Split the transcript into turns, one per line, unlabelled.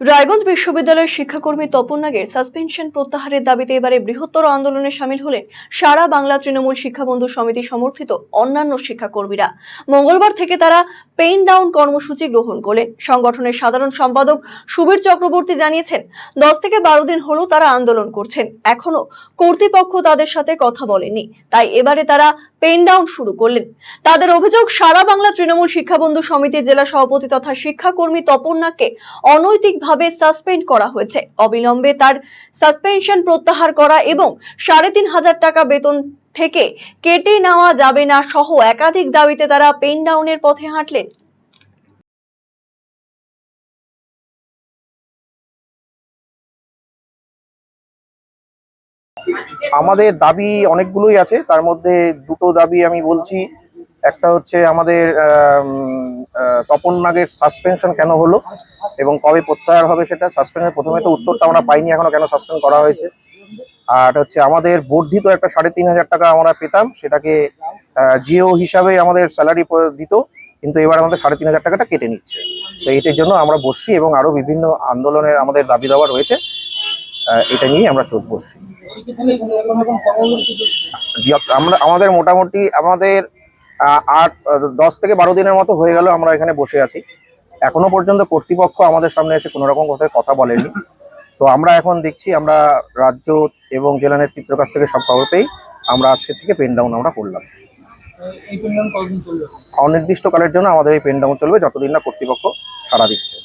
রায়গঞ্জ বিশ্ববিদ্যালয়ের শিক্ষাকর্মী তপন নাগের সাসপেনশন প্রত্যাহারের দাবিতে এবারে বৃহত্তর আন্দোলনে সামিল হলেন সারা বাংলা তৃণমূল শিক্ষাবন্ধু সমিতি সমর্থিত অন্যান্য শিক্ষাকর্মীরা। মঙ্গলবার থেকে তারা পেইন ডাউন কর্মসূচি গ্রহণ করলেন। সংগঠনের সাধারণ সম্পাদক সুবীর চক্রবর্তী জানিয়েছেন, দশ থেকে বারো দিন হলো তারা আন্দোলন করছেন। এখনও কর্তৃপক্ষ তাদের সাথে কথা বলেনি। তাই এবারে তারা পেন ডাউন শুরু করলেন। তাদের অভিযোগ, সারা বাংলা তৃণমূল শিক্ষাবন্ধু সমিতির জেলা সভাপতি তথা শিক্ষাকর্মী তপন নাগকে অনৈতিকভাবে সাসপেন্ড করা হয়েছে। অবিলম্বে তার সাসপেনশন প্রত্যাহার করা এবং সাড়ে তিন হাজার টাকা বেতন থেকে কেটে নেওয়া যাবে না সহ একাধিক দাবিতে তারা পেন ডাউনের পথে হাঁটলেন।
আমাদের দাবি অনেকগুলোই আছে। তার মধ্যে দুটো দাবি আমি বলছি। একটা হচ্ছে আমাদের তপন নাগের সাসপেনশন কেন হলো এবং কবে প্রত্যাহার হবে সেটা সাসপেন্ডের প্রথমে তো উত্তরটা আমরা পাইনি এখনও কেন সাসপেন্ড করা হয়েছে আর হচ্ছে আমাদের বর্ধিত একটা সাড়ে তিন হাজার টাকা আমরা পেতাম সেটাকে জিও হিসাবে আমাদের স্যালারি দিত কিন্তু এবার আমাদের সাড়ে তিন হাজার টাকাটা কেটে নিচ্ছে তো এটার জন্য আমরা বসছি এবং আরও বিভিন্ন আন্দোলনের আমাদের দাবি দাওয়া রয়েছে এটা নিয়ে আমরা চোখ বসছি আমরা আমাদের মোটামুটি আমাদের আট দশ থেকে বারো দিনের মতো হয়ে গেল আমরা এখানে বসে আছি। এখনও পর্যন্ত কর্তৃপক্ষ আমাদের সামনে এসে কোনো রকম কোথায় কথা বলেনি। তো আমরা এখন দেখছি আমরা রাজ্য এবং জেলা নেতৃত্বের কাছ থেকে সব খবর পেয়েই আমরা আজকে থেকে পেন ডাউন আমরা করলাম। অনির্দিষ্টকালের জন্য আমাদের এই পেন ডাউন চলবে যতদিন না কর্তৃপক্ষ সাড়া দিচ্ছে।